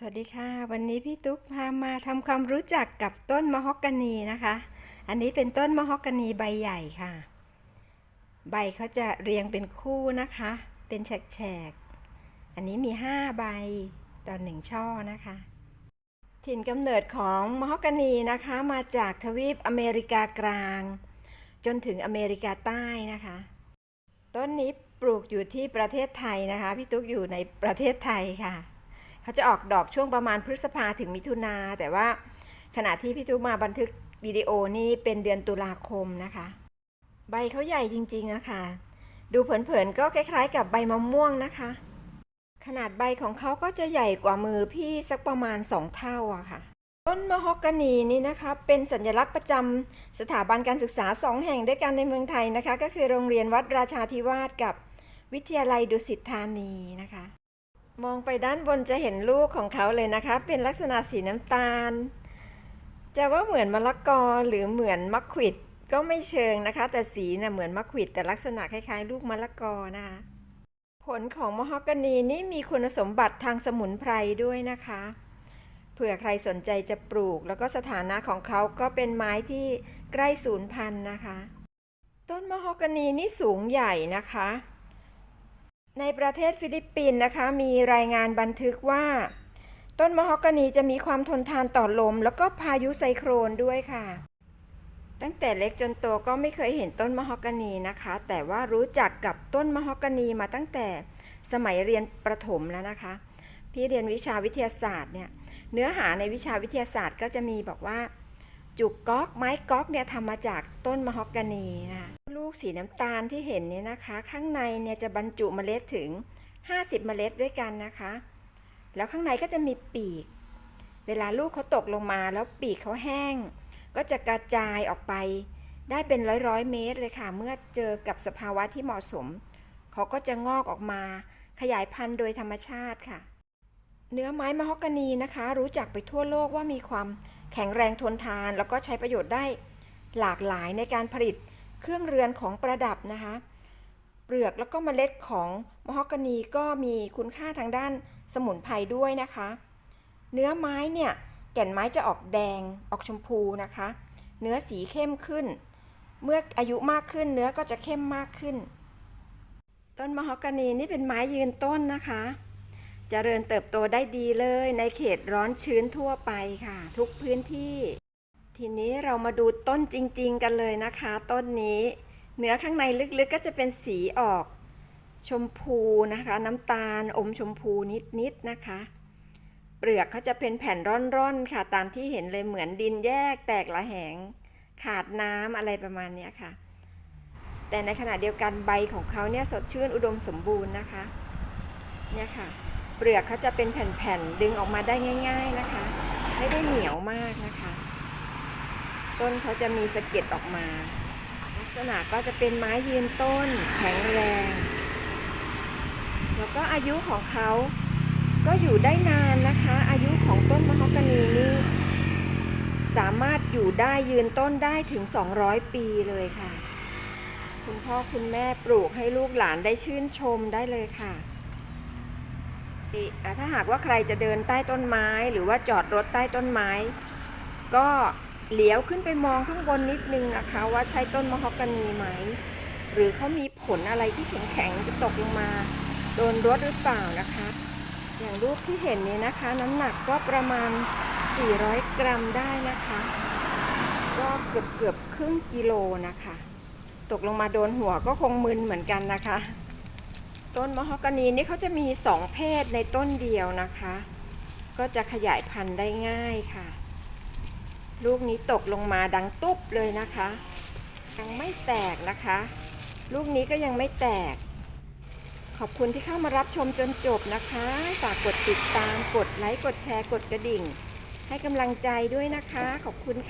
สวัสดีค่ะ วันนี้พี่ตุ๊กพามาทำความรู้จักกับต้นมะฮอกกานีนะคะ อันนี้เป็นต้นมะฮอกกานีใบใหญ่ค่ะ ใบเขาจะเรียงเป็นคู่นะคะ เป็นแฉกๆ อันนี้มี 5 ใบต่อหนึ่งช่อนะคะ ถิ่นกำเนิดของมะฮอกกานีนะคะมาจากทวีปอเมริกากลาง จนถึงอเมริกาใต้นะคะ ต้นนี้ปลูกอยู่ที่ประเทศไทยนะคะ พี่ตุ๊กอยู่ในประเทศไทยค่ะ เขาจะออกดอกช่วงประมาณพฤษภาถึงมิถุนาแต่ว่าขณะที่พี่ตุ๊กมาบันทึกวิดีโอนี่เป็นเดือนตุลาคมนะคะ ใบเขาใหญ่จริงๆนะคะดูเผินๆก็คล้ายๆ กับใบมะม่วงนะคะ ขนาดใบของเขาก็จะใหญ่กว่ามือพี่สักประมาณ2เท่าอะค่ะ ต้นมะฮอกกานีนี่นะคะเป็นสัญลักษณ์ประจำสถาบันการศึกษาสองแห่งด้วยกันในเมืองไทยนะคะ ก็คือโรงเรียนวัดราชาธิวาสกับวิทยาลัยดุสิตธานีนะคะ มองไปด้านบนจะเห็นลูกของเขาเลยนะคะ เป็นลักษณะสีน้ำตาล จะว่าเหมือนมะละกอหรือเหมือนมะขวิดก็ไม่เชิงนะคะ แต่สีน่ะเหมือนมะขวิดแต่ลักษณะคล้ายๆ ลูกมะละกอนะคะ ผลของมะฮอกกานีนี่มีคุณสมบัติทางสมุนไพรด้วยนะคะ เผื่อใครสนใจจะปลูก แล้วก็สถานะของเขาก็เป็นไม้ที่ใกล้สูญพันธุ์นะคะ ต้นมะฮอกกานีนี่สูงใหญ่นะคะ ในประเทศฟิลิปปินส์นะคะ มีรายงานบันทึกว่า ต้นมะฮอกกานีจะมีความทนทานต่อลม แล้วก็พายุไซโครนด้วยค่ะ ตั้งแต่เล็กจนโตก็ไม่เคยเห็นต้นมะฮอกกานีนะคะ แต่ว่ารู้จักกับต้นมะฮอกกานีมาตั้งแต่สมัยเรียนประถมแล้วนะคะ พี่เรียนวิชาวิทยาศาสตร์เนี่ยเนื้อหาในวิชาวิทยาศาสตร์ก็จะมีบอกว่า จุกก๊อกไม้ก๊อกเนี่ยทำมาจากต้นมะฮอกกานีนะคะ กสีน้ำตาลที่เห็นเนี่ยนะคะ ข้างในเนี่ยจะบรรจุเมล็ดถึง 50 เมล็ดด้วยกันนะคะ แล้วข้างในก็จะมีปีก เวลาลูกเขาตกลงมาแล้วปีกเขาแห้ง ก็จะกระจายออกไป ได้เป็นร้อยร้อยเมตรเลยค่ะ เมื่อเจอกับสภาวะที่เหมาะสม เขาก็จะงอกออกมา ขยายพันธุ์โดยธรรมชาติค่ะ เนื้อไม้มะฮอกกานีนะคะ รู้จักไปทั่วโลกว่ามีความแข็งแรงทนทาน แล้วก็ใช้ประโยชน์ได้หลากหลายในการผลิต เครื่องเรือนของประดับนะคะ เปลือกแล้วก็เมล็ดของมะฮอกกานีก็มีคุณค่าทางด้านสมุนไพรด้วยนะคะ เนื้อไม้เนี่ยแก่นไม้จะออกแดงออกชมพูนะคะ เนื้อสีเข้มขึ้น เมื่ออายุมากขึ้นเนื้อก็จะเข้มมากขึ้น ต้นมะฮอกกานีนี่เป็นไม้ยืนต้นนะคะเจริญเติบโตได้ดีเลยในเขตร้อนชื้นทั่วไปค่ะ ทุกพื้นที่ ทีนี้เรามาดูต้นจริง ๆ กันเลยนะคะ ต้นนี้เนื้อข้างในลึกๆก็จะเป็นสีออก ชมพูนะคะ น้ำตาลอมชมพูนิดๆนะคะ เปลือกเขาจะเป็นแผ่นร่อนๆค่ะ ตามที่เห็นเลยเหมือนดินแยกแตกละแหง ขาดน้ำอะไรประมาณนี้ค่ะ แต่ในขณะเดียวกันใบของเขาเนี่ยสดชื่นอุดมสมบูรณ์นะคะเนี่ยค่ะ เปลือกเขาจะเป็นแผ่นๆดึงออกมาได้ง่าย ๆนะคะ ไม่ได้เหนียวมากนะคะ ต้นเขาจะมีสะเก็ดออกมา ลักษณะก็จะเป็นไม้ยืนต้นแข็งแรง แล้วก็อายุของเขาก็อยู่ได้นานนะคะ อายุของต้นมะฮอกกานีนี่สามารถอยู่ได้ยืนต้นได้ถึง 200 ปีเลยค่ะ คุณพ่อคุณแม่ปลูกให้ลูกหลานได้ชื่นชมได้เลยค่ะที่ถ้าหากว่าใครจะเดินใต้ต้นไม้ หรือว่าจอดรถใต้ต้นไม้ ก็ เหลียวขึ้นไปมองข้างบนนิดนึงนะคะ ว่าใช่ต้นมะฮอกกานีไหม หรือเขามีผลอะไรที่แข็งๆจะตกลงมาโดนรถหรือเปล่านะคะ อย่างรูปที่เห็นนี้นะคะ น้ำหนักก็ประมาณ 400 กรัมได้นะคะ ก็เกือบเกือบครึ่งกิโลนะคะ ตกลงมาโดนหัวก็คงมึนเหมือนกันนะคะ ต้นมะฮอกกานีนี่เขาจะมีสองเพศในต้นเดียวนะคะ ก็จะขยายพันธุ์ได้ง่ายค่ะ ลูกนี้ตกลงมาดังตุ๊บเลยนะคะ ยังไม่แตกนะคะ ลูกนี้ก็ยังไม่แตก ขอบคุณที่เข้ามารับชมจนจบนะคะ ฝากกดติดตาม กดไลค์ กดแชร์ กดกระดิ่ง ให้กำลังใจด้วยนะคะ ขอบคุณค่ะ